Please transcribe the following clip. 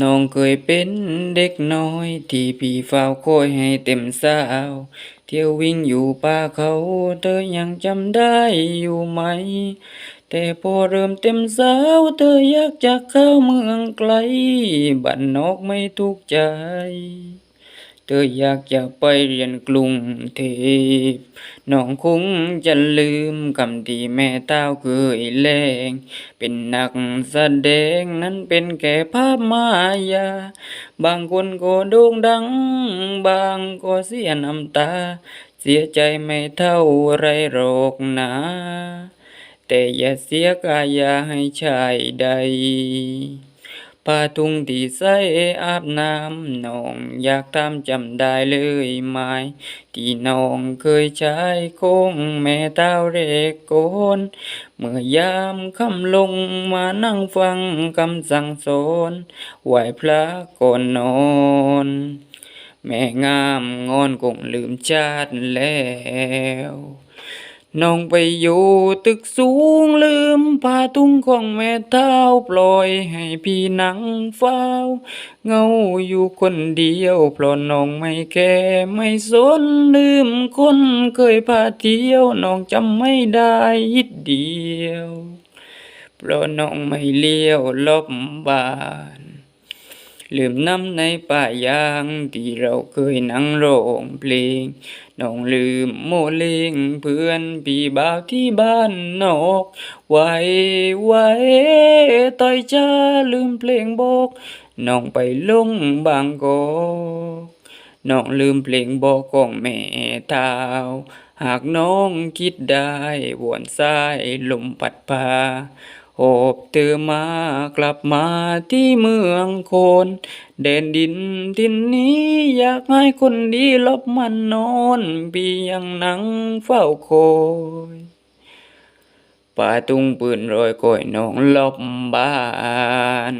น้องเคยเป็นเด็กน้อย ที่พี่เฝ้าคอยให้เต็มสาว เที่ยววิ่งอยู่ป่าเขา เธอยังจำได้อยู่ไหม แต่พอเริ่มเต็มสาว เธออยากจะเข้าเมืองไกล บ้านนอกไม่ทุกใจ เธออยากจะไปเรียนกรุงเทพน้องคงจะลืมคำที่แม่เต้าเคยแลง เป็นนักแสดงนั้นเป็นแค่ภาพมายา บางคนก็โด่งดัง บางก็เสียน้ำตา เสียใจไม่เท่าไรหรอกนะแต่อย่าเสียกายาให้ชายใด ผ้าทุ่งที่ใส่อาบน้ำน้องอยากทำจำได้เลยไหมที่น้องเคยใช้คงแม่เต้าเรกโกนเมื่อยามคำลงมานั่งฟังคำสั่งสอนไหวพระก่อนนอนแม่งามงอนคงลืมชาติแล้ว น้องไปอยู่ตึกสูงลืมผ้าทุ่งของแม่เท้าปล่อยให้พี่นั่งเฝ้า เงาอยู่คนเดียวเพราะน้องไม่แคร์ไม่สนลืมคนเคยพาเที่ยวน้องจำไม่ได้ยิดเดียวเพราะน้องไม่เลี้ยวลบบาน ลืมน้ำในป่ายางที่เราเคยนั่งร้องเพลงน้องลืมโมเลงเพื่อนพี่บ่าวที่บ้านนอกไว้ไว้ต่อยจ้าลืมเพลงบอกน้องไปลงบางกอกน้องลืมเพลงบอกของแม่เท้าหากน้องคิดได้วนซ้ายลมปัดพา โอบเธอมากลับมาที่เมืองโคนแดนดินทินนี้อยากให้คนดีลบมันนอนพี่ยังนั่งเฝ้าคอยป่าตุงปืนรอยก่อยน้องลบบ้าน